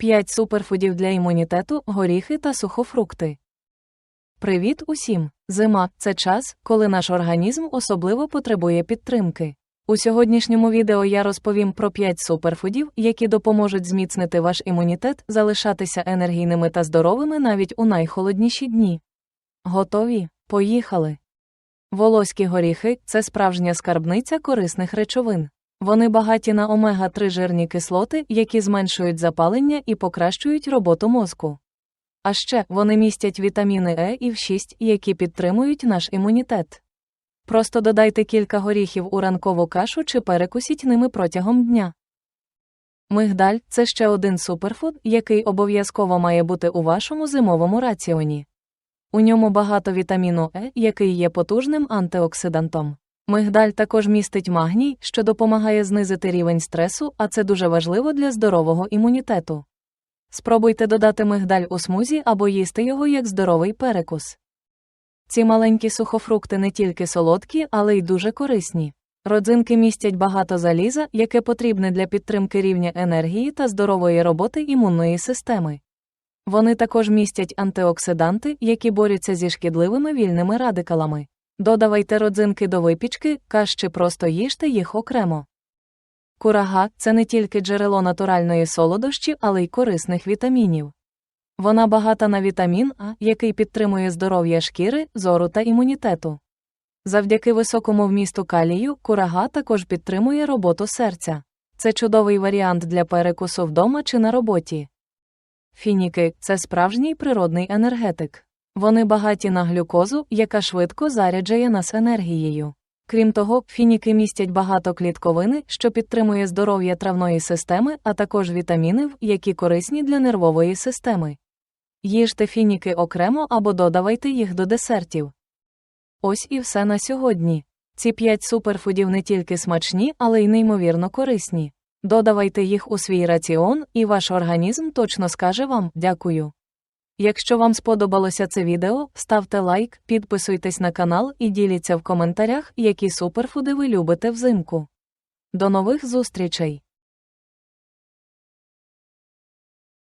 5 суперфудів для імунітету, горіхи та сухофрукти. Привіт усім! Зима це час, коли наш організм особливо потребує підтримки. У сьогоднішньому відео я розповім про 5 суперфудів, які допоможуть зміцнити ваш імунітет, залишатися енергійними та здоровими навіть у найхолодніші дні. Готові? Поїхали! Волоські горіхи це справжня скарбниця корисних речовин. Вони багаті на омега-3 жирні кислоти, які зменшують запалення і покращують роботу мозку. А ще вони містять вітаміни Е і В6, які підтримують наш імунітет. Просто додайте кілька горіхів у ранкову кашу чи перекусіть ними протягом дня. Мигдаль це ще один суперфуд, який обов'язково має бути у вашому зимовому раціоні. У ньому багато вітаміну Е, який є потужним антиоксидантом. Мигдаль також містить магній, що допомагає знизити рівень стресу, а це дуже важливо для здорового імунітету. Спробуйте додати мигдаль у смузі або їсти його як здоровий перекус. Ці маленькі сухофрукти не тільки солодкі, але й дуже корисні. Родзинки містять багато заліза, яке потрібне для підтримки рівня енергії та здорової роботи імунної системи. Вони також містять антиоксиданти, які борються зі шкідливими вільними радикалами. Додавайте родзинки до випічки, каш чи просто їжте їх окремо. Курага це не тільки джерело натуральної солодощі, але й корисних вітамінів. Вона багата на вітамін А, який підтримує здоров'я шкіри, зору та імунітету. Завдяки високому вмісту калію, курага також підтримує роботу серця. Це чудовий варіант для перекусу вдома чи на роботі. Фініки це справжній природний енергетик. Вони багаті на глюкозу, яка швидко заряджає нас енергією. Крім того, фініки містять багато клітковини, що підтримує здоров'я травної системи, а також вітамінів, які корисні для нервової системи. Їжте фініки окремо або додавайте їх до десертів. Ось і все на сьогодні. Ці п'ять суперфудів не тільки смачні, але й неймовірно корисні. Додавайте їх у свій раціон, і ваш організм точно скаже вам дякую. Якщо вам сподобалося це відео, ставте лайк, підписуйтесь на канал і діліться в коментарях, які суперфуди ви любите взимку. До нових зустрічей!